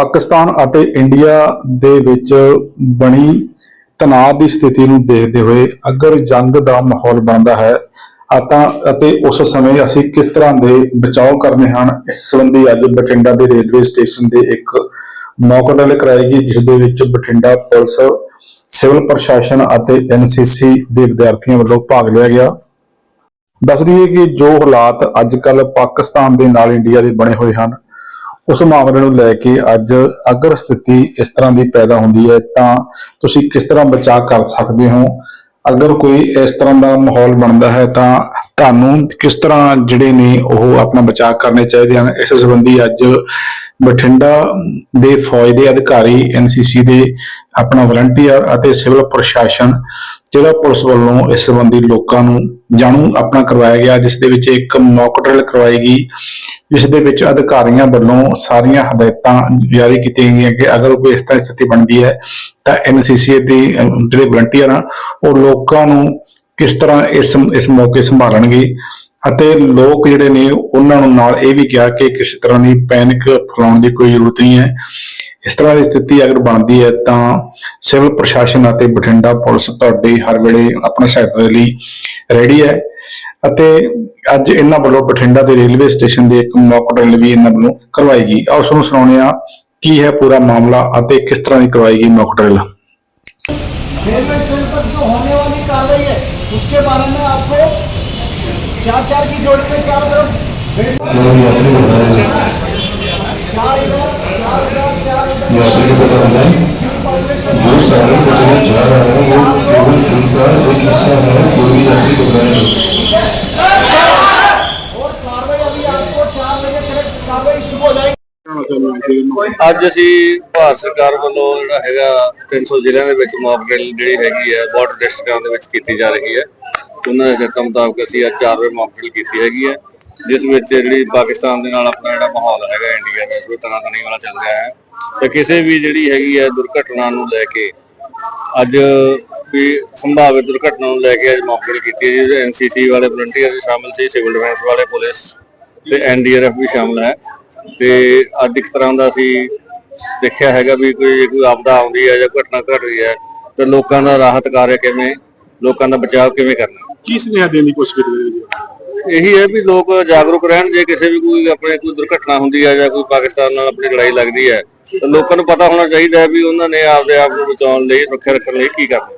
ਪਾਕਿਸਤਾਨ ਅਤੇ ਇੰਡੀਆ ਦੇ ਵਿੱਚ ਬਣੀ ਤਣਾਅ ਦੀ ਸਥਿਤੀ ਨੂੰ ਦੇਖਦੇ ਹੋਏ ਅਗਰ ਜੰਗ ਦਾ ਮਾਹੌਲ ਬਣਦਾ ਹੈ, ਤਾਂ ਅਤੇ ਉਸ ਸਮੇਂ ਅਸੀਂ ਕਿਸ ਤਰ੍ਹਾਂ ਦੇ ਬਚਾਅ ਕਰਨੇ ਹਨ, ਇਸ ਸੰਬੰਧੀ ਅੱਜ ਬਠਿੰਡਾ ਦੇ ਰੇਲਵੇ ਸਟੇਸ਼ਨ ਦੇ ਇੱਕ ਮੌਕ ਡਰਿਲ ਕਰਾਈ ਗਈ ਜਿਸ ਦੇ ਵਿੱਚ ਬਠਿੰਡਾ ਪੁਲਿਸ, ਸਿਵਲ ਪ੍ਰਸ਼ਾਸਨ ਅਤੇ ਐਨਸੀਸੀ ਦੇ ਵਿਦਿਆਰਥੀਆਂ ਵੱਲੋਂ ਭਾਗ ਲਿਆ ਗਿਆ। ਦੱਸ ਦਈਏ ਕਿ ਜੋ ਹਾਲਾਤ ਅੱਜ ਕੱਲ ਪਾਕਿਸਤਾਨ ਦੇ ਨਾਲ ਇੰਡੀਆ ਦੇ ਬਣੇ ਹੋਏ ਹਨ ਉਸ ਮਾਮਲੇ ਨੂੰ ਲੈ ਕੇ ਅੱਜ ਅਗਰ ਸਥਿਤੀ ਇਸ ਤਰ੍ਹਾਂ ਦੀ ਪੈਦਾ ਹੁੰਦੀ ਹੈ, ਤਾਂ ਤੁਸੀਂ ਕਿਸ ਤਰ੍ਹਾਂ ਬਚਾਅ ਕਰ ਸਕਦੇ ਹੋ? ਅਗਰ ਕੋਈ ਇਸ ਤਰ੍ਹਾਂ ਦਾ ਮਾਹੌਲ ਬਣਦਾ ਹੈ, ਤਾਂ ਤੁਹਾਨੂੰ ਕਿਸ ਤਰ੍ਹਾਂ ਜਿਹੜੇ ਨੇ ਉਹ ਆਪਣਾ ਬਚਾਅ ਕਰਨੇ ਚਾਹੀਦੇ ਹਨ? ਇਸ ਸੰਬੰਧੀ ਅੱਜ ਬਠਿੰਡਾ ਦੇ ਫੌਜ ਦੇ ਅਧਿਕਾਰੀ ਐਨਸੀਸੀ ਦੇ ਆਪਣਾ ਵਲੰਟੀਅਰ ਅਤੇ ਸਿਵਲ ਪ੍ਰਸ਼ਾਸਨ ਜਿਹੜਾ ਪੁਲਿਸ ਵੱਲੋਂ ਇਸ ਸੰਬੰਧੀ ਲੋਕਾਂ ਨੂੰ ਜਾਣੂ ਆਪਣਾ ਕਰਵਾਇਆ ਗਿਆ, ਜਿਸ ਦੇ ਵਿੱਚ ਇੱਕ ਮੌਕ ਡਰਿਲ ਕਰਵਾਈ ਗਈ, ਜਿਸ ਦੇ ਵਿੱਚ ਅਧਿਕਾਰੀਆਂ ਵੱਲੋਂ ਸਾਰੀਆਂ ਹਦਾਇਤਾਂ ਜਾਰੀ ਕੀਤੀਆਂ ਗਈਆਂ ਕਿ ਅਗਰ ਕੋਈ ਇਸ ਤਰ੍ਹਾਂ ਸਥਿਤੀ ਬਣਦੀ ਹੈ, ਤਾਂ ਐਨਸੀਸੀ ਦੇ ਜਿਹੜੇ ਵਲੰਟੀਅਰ ਆ, ਉਹ ਲੋਕਾਂ ਨੂੰ ਕਿਸ ਤਰ੍ਹਾਂ ਇਸ ਇਸ ਮੌਕੇ ਸੰਭਾਲਣਗੇ ਅਤੇ ਲੋਕ ਜਿਹੜੇ ਨੇ, ਉਹਨਾਂ ਨੂੰ ਨਾਲ ਇਹ ਵੀ ਕਿਹਾ ਕਿ ਕਿਸੇ ਤਰ੍ਹਾਂ ਦੀ ਪੈਨਿਕ ਫੈਲਾਉਣ ਦੀ ਕੋਈ ਜ਼ਰੂਰਤ ਨਹੀਂ ਹੈ। ਇਸ ਤਰ੍ਹਾਂ ਦੀ ਸਥਿਤੀ ਅਗਰ ਬਣਦੀ ਹੈ ਤਾਂ ਸਿਵਲ ਪ੍ਰਸ਼ਾਸਨ ਅਤੇ ਬਠਿੰਡਾ ਪੁਲਿਸ ਤੁਹਾਡੀ ਹਰ ਵੇਲੇ ਆਪਣੀ ਸਹਾਇਤਾ ਦੇ ਲਈ ਰੈਡੀ ਹੈ ਅਤੇ ਅੱਜ ਇਹਨਾਂ ਵੱਲੋਂ ਬਠਿੰਡਾ ਦੇ ਰੇਲਵੇ ਸਟੇਸ਼ਨ ਦੇ ਇੱਕ ਮੌਕ ਡਰਿਲ ਵੀ ਇਹਨਾਂ ਵੱਲੋਂ ਕਰਵਾਈ ਗਈ ਆਓ ਤੁਹਾਨੂੰ ਸੁਣਾਉਂਦੇ ਹਾਂ ਕੀ ਹੈ ਪੂਰਾ ਮਾਮਲਾ ਅਤੇ ਕਿਸ ਤਰ੍ਹਾਂ ਦੀ ਕਰਵਾਈ ਗਈ ਮੌਕ ਡਰਿਲ रेलवे स्टेशन पर जो होने वाली कार्रवाई है उसके बारे में आपको चार चार की जोड़ी में चारों तरफ रेलवे- लोग यात्री हो रहे हैं चार इधर चार इधर चार इधर यात्री को पता होता है जो सारे को जगह जा रहा है वो केवल ट्रेन का एक हिस्सा है कोई भी यात्री घबराए नहीं और कार्रवाई अभी आपको चार बजे करेक्ट कार्रवाई शुरू हो जाएगी ਅੱਜ ਅਸੀਂ ਭਾਰਤ ਸਰਕਾਰ ਵੱਲੋਂ ਜਿਹੜਾ ਹੈਗਾ 300 ਜ਼ਿਲ੍ਹਿਆਂ ਦੇ ਵਿੱਚ ਮੌਕ ਡਰਿਲ ਜਿਹੜੀ ਹੈਗੀ ਹੈ ਬਾਰਡਰ ਡਿਸਟ੍ਰਿਕਟਾਂ ਦੇ ਵਿੱਚ ਕੀਤੀ ਜਾ ਰਹੀ ਹੈ ਉਹਨਾਂ ਦੇ ਹੁਕਮ ਮੁਤਾਬਕ ਅਸੀਂ ਅੱਜ 4 ਵਜੇ ਮੌਕ ਡਰਿਲ ਕੀਤੀ ਹੈਗੀ ਹੈ ਜਿਸ ਵਿੱਚ ਜਿਹੜੀ ਪਾਕਿਸਤਾਨ ਦੇ ਨਾਲ ਆਪਣਾ ਜਿਹੜਾ ਮਾਹੌਲ ਹੈਗਾ, ਇੰਡੀਆ ਦਾ ਇਸ ਵਿੱਚ ਤਣਾਤਣੀ ਵਾਲਾ ਚੱਲ ਰਿਹਾ ਹੈ। ਤੇ ਕਿਸੇ ਵੀ ਜਿਹੜੀ ਹੈਗੀ ਹੈ ਦੁਰਘਟਨਾ ਨੂੰ ਲੈ ਕੇ ਅੱਜ ਵੀ ਸੰਭਾਵਿਤ ਦੁਰਘਟਨਾ ਨੂੰ ਲੈ ਕੇ ਅੱਜ ਮੌਕ ਕੀਤੀ ਹੈ, ਜਿਹਦੇ ਐਨਸੀਸੀ ਵਾਲੇ ਵਲੰਟੀਅਰ ਵੀ ਸ਼ਾਮਲ ਸੀ ਸਿਵਲ ਡਿਫੈਂਸ ਵਾਲੇ, ਪੁਲਿਸ ਤੇ ਐਨਡੀਆਰਐਫ ਵੀ ਸ਼ਾਮਲ ਹੈ। ਤੇ ਅੱਜ ਇੱਕ ਤਰ੍ਹਾਂ ਦਾ ਅਸੀਂ ਦੇਖਿਆ ਹੈਗਾ ਵੀ ਕੋਈ ਕੋਈ ਆਪਦਾ ਆਉਂਦੀ ਹੈ ਜਾਂ ਘਟਨਾ ਘਟ ਰਹੀ ਹੈ, ਤੇ ਲੋਕਾਂ ਦਾ ਰਾਹਤ ਕਾਰਜ ਕਿਵੇਂ, ਲੋਕਾਂ ਦਾ ਬਚਾਅ ਕਿਵੇਂ ਕਰਨਾ। ਕੀ ਸੁਨੇਹਾ ਦੇਣ ਦੀ ਕੋਸ਼ਿਸ਼ ਕੀਤੀ ਇਹੀ ਹੈ ਵੀ ਲੋਕ ਜਾਗਰੂਕ ਰਹਿਣ ਜੇ ਕਿਸੇ ਵੀ ਕੋਈ ਆਪਣੇ ਕੋਈ ਦੁਰਘਟਨਾ ਹੁੰਦੀ ਹੈ ਜਾਂ ਕੋਈ ਪਾਕਿਸਤਾਨ ਨਾਲ ਆਪਣੀ ਲੜਾਈ ਲੱਗਦੀ ਹੈ ਤਾਂ ਲੋਕਾਂ ਨੂੰ ਪਤਾ ਹੋਣਾ ਚਾਹੀਦਾ ਹੈ ਵੀ ਉਹਨਾਂ ਨੇ ਆਪਦੇ ਆਪ ਨੂੰ ਬਚਾਉਣ ਲਈ ਸੁਰੱਖਿਆ ਰੱਖਣ ਲਈ ਕੀ ਕਰਨਾ।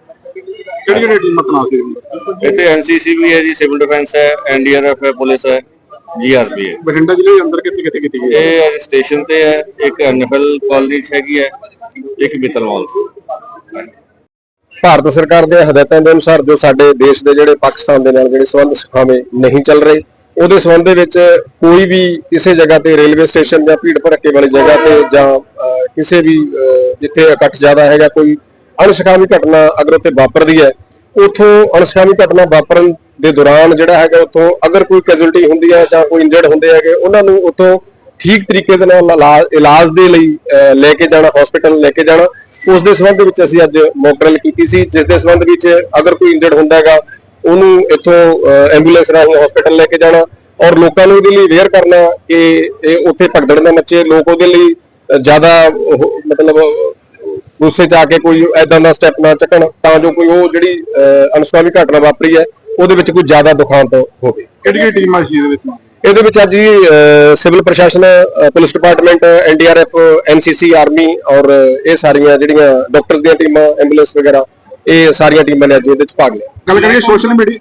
ਕਿਹੜੀ ਕਿਹੜੀ ਟੀਮਾਂ ਤਨਾਸ ਸੀ? ਇੱਥੇ ਐਨਸੀਸੀ ਵੀ ਹੈ ਜੀ ਸਿਵਲ ਡਿਫੈਂਸ ਹੈ ਐਨਡੀਆਰਐਫ ਹੈ ਪੁਲਿਸ ਹੈ ਜੀਆਰਪੀ ਹੈ। ਬਠਿੰਡਾ ਜ਼ਿਲ੍ਹੇ ਦੇ ਅੰਦਰ ਕਿੱਥੇ ਕਿੱਥੇ ਕੀਤੀ ਗਈ ਹੈ? ਇਹ ਸਟੇਸ਼ਨ ਤੇ ਹੈ ਇੱਕ ਐਨਫਲ ਕਾਲਨੀ 'ਚ ਹੈਗੀ ਹੈ ਇੱਕ ਮਿੱਤਲਵਾਲ 'ਚ। ਭਾਰਤ ਸਰਕਾਰ ਦੇ ਹਦਾਇਤਾਂ ਦੇ ਅਨੁਸਾਰ ਜੋ ਸਾਡੇ ਦੇਸ਼ ਦੇ ਜਿਹੜੇ ਪਾਕਿਸਤਾਨ ਦੇ ਨਾਲ ਜਿਹੜੇ ਸੰਬੰਧ ਸੁਖਾਵੇਂ ਨਹੀਂ ਚੱਲ ਰਹੇ ਉਹਦੇ ਸੰਬੰਧ ਦੇ ਵਿੱਚ ਕੋਈ ਵੀ ਕਿਸੇ ਜਗ੍ਹਾ ਤੇ ਰੇਲਵੇ ਸਟੇਸ਼ਨ ਜਾਂ ਭੀੜ ਭੜੱਕੇ ਵਾਲੀ ਜਗ੍ਹਾ ਤੇ ਜਾਂ ਕਿਸੇ ਵੀ ਜਿੱਥੇ ਇਕੱਠ ਜ਼ਿਆਦਾ ਹੈਗਾ ਕੋਈ ਅਣਸੁਖਾਵੀ ਘਟਨਾ ਅਗਰ ਉੱਥੇ ਵਾਪਰਦੀ ਹੈ ਉਥੋਂ ਅਣਸੁਖਾਵੀ ਘਟਨਾ ਵਾਪਰਨ ਦੇ ਦੌਰਾਨ ਜਿਹੜਾ ਹੈਗਾ ਉਥੋਂ ਅਗਰ ਕੋਈ ਕੈਜੁਅਲਟੀ ਹੁੰਦੀ ਹੈ ਜਾਂ ਕੋਈ ਇੰਜਰਡ ਹੁੰਦੇ ਹੈਗੇ ਉਹਨਾਂ ਨੂੰ ਉਥੋਂ ਠੀਕ ਤਰੀਕੇ ਦੇ ਨਾਲ ਇਲਾ- ਇਲਾਜ ਦੇ ਲਈ ਅਹ, ਲੈ ਕੇ ਜਾਣਾ ਹਸਪੀਟਲ ਲੈ ਕੇ ਜਾਣਾ ਉਸ ਦੇ ਸੰਬੰਧ ਵਿੱਚ ਅਸੀਂ ਅੱਜ ਮੌਕ ਡਰਿਲ ਕੀਤੀ ਸੀ ਜਿਸ ਦੇ ਸੰਬੰਧ ਵਿੱਚ ਅਗਰ ਕੋਈ ਇੰਜਰਡ ਹੁੰਦਾ ਹੈਗਾ ਉਹਨੂੰ ਇੱਥੋਂ ਐਂਬੂਲੈਂਸ ਰਾਹੀਂ ਹਸਪੀਟਲ ਲੈ ਕੇ ਜਾਣਾ ਔਰ ਲੋਕਾਂ ਨੂੰ ਇਹਦੇ ਲਈ ਅਵੇਅਰ ਕਰਨਾ ਕਿ ਇਹ ਉੱਥੇ ਭਗਦੜ ਨਾ ਮੱਚੇ ਲੋਕ ਉਹਦੇ ਲਈ ਜ਼ਿਆਦਾ ਮਤਲਬ ਗੁੱਸੇ ਚ ਆ ਕੇ ਕੋਈ ਐਦਾਂ ਦਾ ਸਟੈਪ ਨਾ ਚੱਕਣ ਤਾਂ ਜੋ ਕੋਈ ਉਹ ਜਿਹੜੀ ਅਹ, ਅਨਸੁਖਾਵੀ ਘਟਨਾ ਵਾਪਰੀ ਹੈ ਉਹਦੇ ਵਿੱਚ ਕੋਈ ਜ਼ਿਆਦਾ ਦੁਖਾਂਤ ਹੋਵੇ। ਕਿਹੜੀ ਕਿਹੜੀ ਟੀਮਾਂ ਸੀ ਇਹਦੇ ਵਿੱਚ? ਇਹਦੇ ਵਿੱਚ ਅੱਜ ਹੀ ਸਿਵਲ ਪ੍ਰਸ਼ਾਸਨ police department NDRF NCC army ਔਰ ਇਹ ਸਾਰੀਆਂ ਜਿਹੜੀਆਂ ਡਾਕਟਰ ਦੀਆਂ ਟੀਮਾਂ ਐਂਬੂਲੈਂਸ ਵਗੈਰਾ ਇਹ ਸਾਰੀਆਂ ਟੀਮਾਂ ਨੇ ਅੱਜ ਇਹਦੇ ਵਿੱਚ ਭਾਗ ਲਿਆ। ਗੱਲ ਕਰੀਏ ਸੋਸ਼ਲ ਮੀਡੀਆ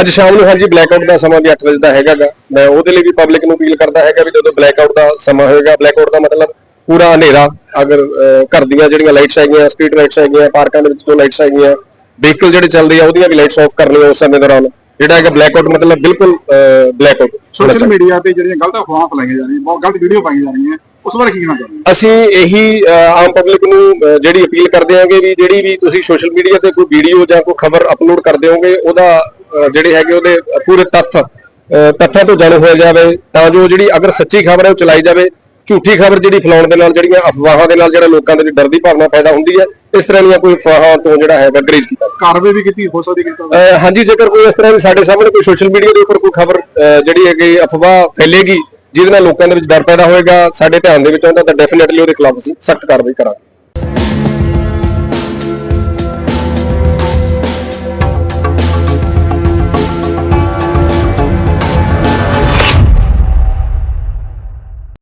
ਅੱਜ ਸ਼ਾਮ ਨੂੰ ਹਾਂਜੀ ਬਲੈਕਆਊਟ ਦਾ ਸਮਾਂ ਵੀ 8 ਵਜੇ ਦਾ ਹੈਗਾਗਾ ਮੈਂ ਉਹਦੇ ਲਈ ਵੀ ਪਬਲਿਕ ਨੂੰ ਅਪੀਲ ਕਰਦਾ ਹੈਗਾ ਵੀ ਜਦੋਂ ਬਲੈਕਆਊਟ ਦਾ ਸਮਾਂ ਹੋਏਗਾ ਬਲੈਕਆਊਟ ਦਾ ਮਤਲਬ ਪੂਰਾ ਹਨੇਰਾ। ਅਗਰ ਘਰ ਦੀਆਂ ਜਿਹੜੀਆਂ ਲਾਈਟਸ ਹੈਗੀਆਂ ਸਟਰੀਟ ਲਾਈਟਸ ਹੈਗੀਆਂ ਪਾਰਕਾਂ ਦੇ ਵਿੱਚ ਜੋ ਲਾਈਟਸ ਹੈਗੀਆਂ ਵਹੀਕਲ ਜਿਹੜੇ ਚੱਲਦੇ ਆ ਉਹਦੀਆਂ ਵੀ ਲਾਈਟਸ ਆਫ ਕਰਨੀਆਂ ਉਸ ਸਮੇਂ ਦੌਰਾਨ। ਜਿਹੜਾ ਹੈਗਾ ਬਲੈਕਆਊਟ ਮਤਲਬ ਬਿਲਕੁਲ ਬਲੈਕਆਊਟ ਸੋਸ਼ਲ ਮੀਡੀਆ ਤੇ ਜਿਹੜੀਆਂ ਗਲਤ ਅਫਵਾਹਾਂ ਫੈਲਾਈਆਂ ਜਾ ਰਹੀਆਂ ਬਹੁਤ ਗਲਤ ਵੀਡੀਓ ਪਾਈਆਂ ਜਾ ਰਹੀਆਂ ਉਸ ਬਾਰੇ ਕੀ ਕਹਿਣਾ ਚਾਹੁੰਦੇ? ਅਸੀਂ ਇਹੀ ਆਮ ਪਬਲਿਕ ਨੂੰ ਜਿਹੜੀ ਅਪੀਲ ਕਰਦੇ ਹਾਂਗੇ ਵੀ ਜਿਹੜੀ ਵੀ ਤੁਸੀਂ ਸੋਸ਼ਲ ਮੀਡੀਆ ਤੇ ਕੋਈ ਵੀਡੀਓ ਜਾਂ ਕੋਈ ਖਬਰ ਅਪਲੋਡ ਕਰਦੇ ਹੋਗੇ ਉਹਦਾ ਜਿਹੜੇ ਹੈਗੇ ਉਹਦੇ ਪੂਰੇ ਤੱਥ ਤੱਥਾਂ ਤੋਂ ਜਾਣੂ ਹੋਇਆ ਜਾਵੇ ਤਾਂ ਜੋ ਜਿਹੜੀ ਅਗਰ ਸੱਚੀ ਖਬਰ ਹੈ ਉਹ ਚਲਾਈ ਜਾਵੇ ਝੂਠੀ ਖਬਰ ਜਿਹੜੀ ਫੈਲਾਉਣ ਦੇ ਨਾਲ ਜਿਹੜੀਆਂ ਅਫਵਾਹਾਂ ਦੇ ਨਾਲ ਜਿਹੜਾ ਲੋਕਾਂ ਦੇ ਵਿੱਚ ਡਰ ਦੀ ਭਾਵਨਾ ਪੈਦਾ ਹੁੰਦੀ ਹੈ ਇਸ ਤਰ੍ਹਾਂ ਦੀਆਂ ਕੋਈ ਅਫਵਾਹਾਂ ਤੋਂ ਜਿਹੜਾ ਹੈਗਾ ਗਰੇਜ ਕੀਤਾ। ਕਾਰਵਾਈ ਵੀ ਕੀਤੀ ਹੋ ਸਕਦੀ ਅਹ ਹਾਂਜੀ ਜੇਕਰ ਕੋਈ ਇਸ ਤਰ੍ਹਾਂ ਦੀ ਸਾਡੇ ਸਾਹਮਣੇ ਕੋਈ ਸੋਸ਼ਲ ਮੀਡੀਆ ਦੇ ਉੱਪਰ ਕੋਈ ਖਬਰ ਜਿਹੜੀ ਹੈਗੀ ਅਫਵਾਹ ਫੈਲੇਗੀ ਜਿਹਦੇ ਨਾਲ ਲੋਕਾਂ ਦੇ ਵਿੱਚ ਡਰ ਪੈਦਾ ਹੋਏਗਾ ਸਾਡੇ ਧਿਆਨ ਦੇ ਵਿੱਚ ਆਉਂਦਾ ਤਾਂ ਡੈਫੀਨਿਟਲੀ ਉਹਦੇ ਖਿਲਾਫ ਅਸੀਂ ਸਖਤ ਕਾਰਵਾਈ ਕਰਾਂਗੇ